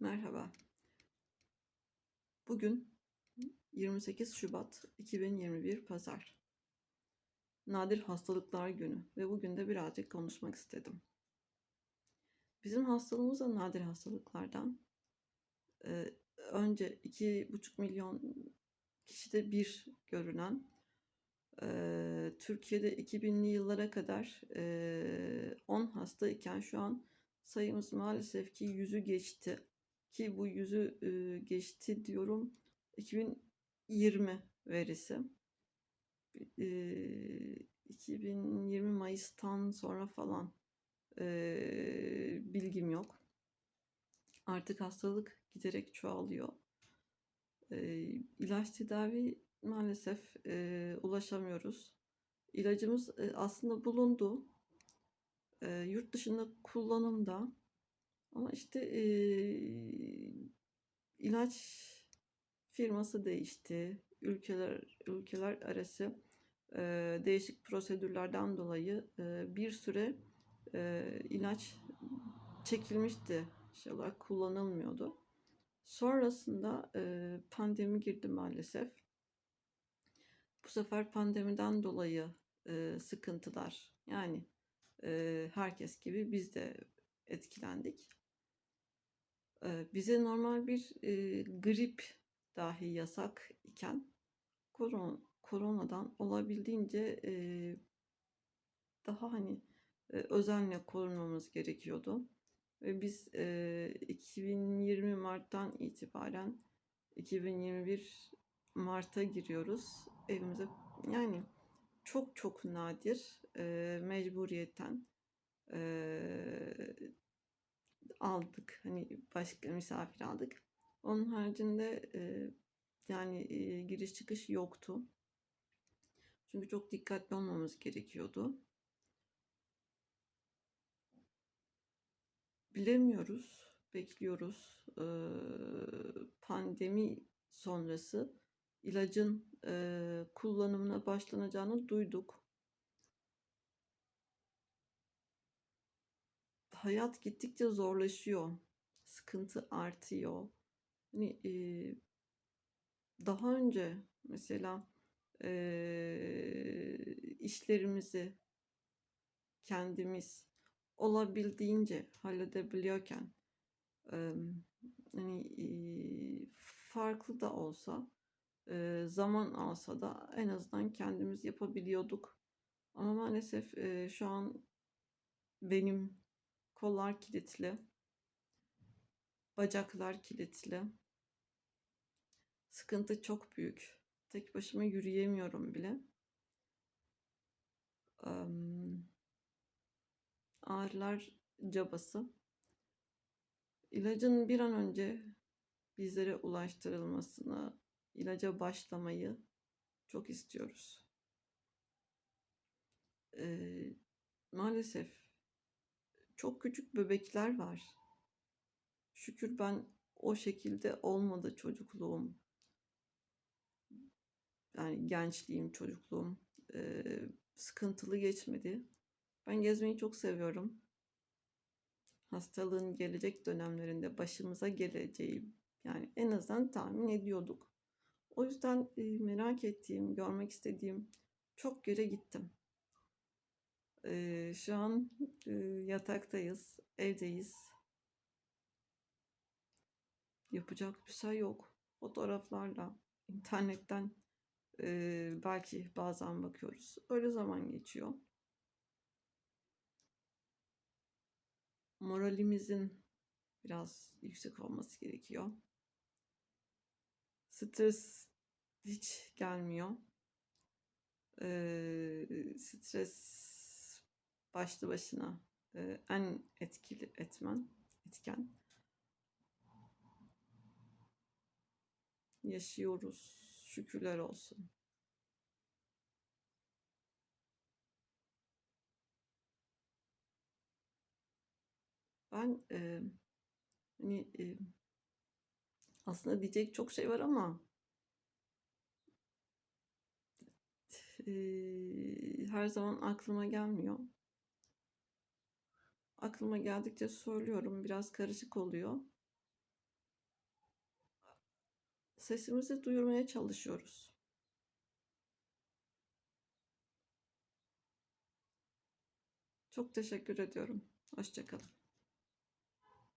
Merhaba. Bugün 28 Şubat 2021 Pazar. Nadir Hastalıklar Günü ve bugün de birazcık konuşmak istedim. Bizim hastalığımız da nadir hastalıklardan. Ee, önce 2,5 milyon kişide bir görünen, e, Türkiye'de 2000'li yıllara kadar e, 10 hasta iken şu an sayımız maalesef ki yüzü geçti ki bu yüzü e, geçti diyorum 2020 verisi. E, 2020 Mayıs'tan sonra falan e, bilgim yok. Artık hastalık giderek çoğalıyor. E, ilaç tedavi maalesef e, ulaşamıyoruz. İlacımız e, aslında bulundu. E, yurt dışında kullanımda ama işte e, ilaç firması değişti. Ülkeler ülkeler arası e, değişik prosedürlerden dolayı e, bir süre e, ilaç çekilmişti. Şey kullanılmıyordu. Sonrasında e, pandemi girdi maalesef. Bu sefer pandemiden dolayı e, sıkıntılar yani e, herkes gibi biz de etkilendik. Bize normal bir grip dahi yasak iken koron, koronadan olabildiğince daha hani özenle korunmamız gerekiyordu. Ve biz e, 2020 Mart'tan itibaren 2021 Mart'a giriyoruz. Evimize yani çok çok nadir e, mecburiyetten e, aldık. Hani başka misafir aldık. Onun haricinde e, yani e, giriş çıkış yoktu. Çünkü çok dikkatli olmamız gerekiyordu. Bilemiyoruz, bekliyoruz. E, pandemi sonrası ilacın e, kullanımına başlanacağını duyduk. Hayat gittikçe zorlaşıyor. Sıkıntı artıyor. Hani e, daha önce mesela e, işlerimizi kendimiz olabildiğince halledebiliyorken e, hani e, farklı da olsa e, zaman alsa da en azından kendimiz yapabiliyorduk. Ama maalesef e, şu an benim kollar kilitli, bacaklar kilitli. Sıkıntı çok büyük. Tek başıma yürüyemiyorum bile. Ağrılar cabası. İlacın bir an önce bizlere ulaştırılmasını, ilaca başlamayı çok istiyoruz. Ee, maalesef çok küçük bebekler var. Şükür ben o şekilde olmadı çocukluğum. Yani gençliğim, çocukluğum e, sıkıntılı geçmedi. Ben gezmeyi çok seviyorum. Hastalığın gelecek dönemlerinde başımıza geleceği yani en azından tahmin ediyorduk. O yüzden e, merak ettiğim, görmek istediğim çok yere gittim. E, şu an e, yataktayız, evdeyiz. Yapacak bir şey yok. Fotoğraflarla, internetten e, belki bazen bakıyoruz. Öyle zaman geçiyor. Moralimizin biraz yüksek olması gerekiyor. Stres hiç gelmiyor. Ee, stres başlı başına e, en etkili etmen, etken. Yaşıyoruz. Şükürler olsun. Ben e, hani e, aslında diyecek çok şey var ama e, her zaman aklıma gelmiyor. Aklıma geldikçe söylüyorum. Biraz karışık oluyor. Sesimizi duyurmaya çalışıyoruz. Çok teşekkür ediyorum. Hoşçakalın.